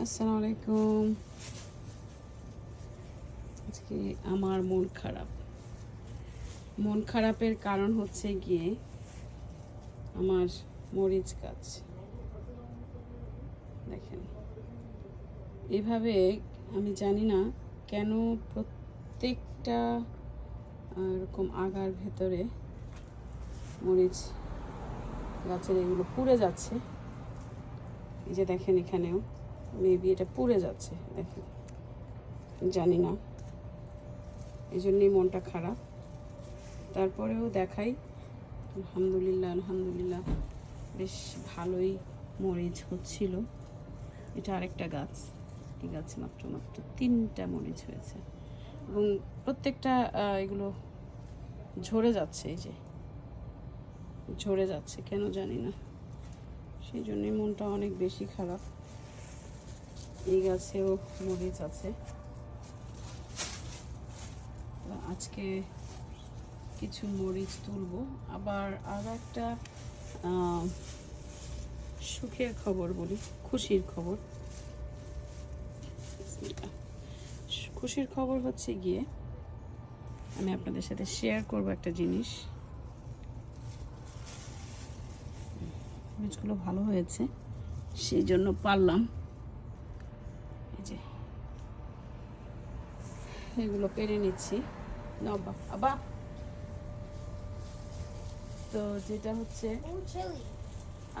আসসালামু আলাইকুম আজকে আমার মন খারাপ। মন খারাপের কারণ হচ্ছে গিয়ে আমার মরিচ গাছ। দেখেন, এভাবে আমি জানি না কেন প্রত্যেকটা এরকম আগার ভেতরে মরিচ গাছের এগুলো পুড়ে যাচ্ছে। এই যে দেখেন এখানেও। মেবি এটা পুড়ে যাচ্ছে, দেখেন। জানি না এই জন্যই মনটা খারাপ। তারপরেও দেখাই। আলহামদুলিল্লাহ আলহামদুলিল্লাহ। বেশ ভালোই মরিচ হচ্ছিল। এটা আরেকটা গাছ। এই গাছে মাত্র মাত্র তিনটা মরিচ হয়েছে। এবং প্রত্যেকটা এগুলো ঝরে যাচ্ছে এই যে। ঝরে যাচ্ছে, কেন জানি না সেই জন্যই মনটা অনেক বেশি খারাপ। এই গাছেও মরিচ আছে। আজকে কিছু মরিচ তুলবো। আবার আর একটা সুখের খবর বলি, খুশির খবর। খুশির খবর হচ্ছে গিয়ে, আমি আপনাদের সাথে শেয়ার করব একটা জিনিস। মরিচগুলো ভালো হয়েছে, সেই জন্য পারলাম এই যে এগুলো পেরে নিচ্ছি। নবা আবা। তো যেটা হচ্ছে,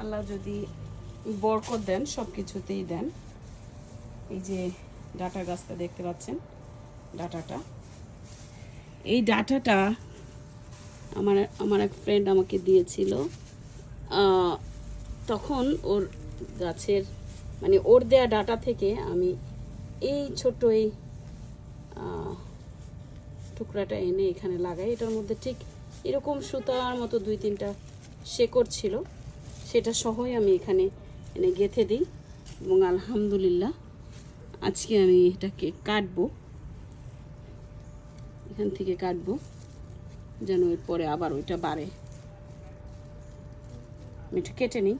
আল্লাহ যদি বরকত দেন সব কিছুতেই দেন। এই যে ডাটা গাছটা দেখতে পাচ্ছেন, ডাটাটা। এই ডাটাটা আমার আমার এক ফ্রেন্ড আমাকে দিয়েছিল। তখন ওর গাছের মানে ওর দেয়া ডাটা থেকে আমি এই ছোট এই টুকরাটা এনে এখানে লাগাই। এটার মধ্যে ঠিক এরকম সুতার মতো দুই তিনটা শেকড় ছিল। সেটা সহই আমি এখানে এনে গেঁথে দিই এবং আলহামদুলিল্লাহ আজকে আমি এটাকে কাটবো। এখান থেকে কাটবো যেন এরপরে আবার ওইটা বাড়ে। আমি একটু কেটে নিই।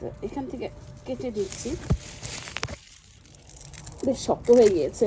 তো এখান থেকে কেটে দিচ্ছি। বেশ শক্ত হয়ে গিয়েছে।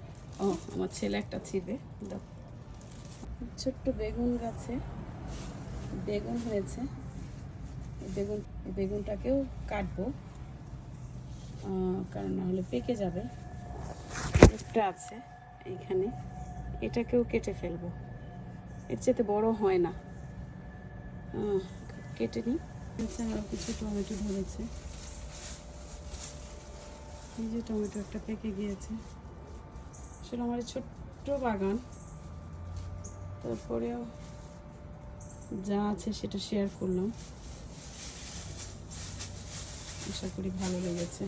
ও, আমার ছেলে একটা ছিবে দাও। ছোট্ট বেগুন গাছে বেগুন হয়েছে। বেগুন বেগুনটাকেও কাটবো। কারণ না হলে পেকে যাবে। একটা আছে এইখানে। এটাকেও কেটে ফেলব। এর চেয়ে বড় হয় না। কেটে নিই। আরও কিছু টমেটো ধরেছে। এই যে টমেটো একটা পেকে গিয়েছে। আসলে আমার ছোট্ট বাগান। তারপরেও যা আছে সেটা শেয়ার করলাম। আশা করি ভালো লেগেছে।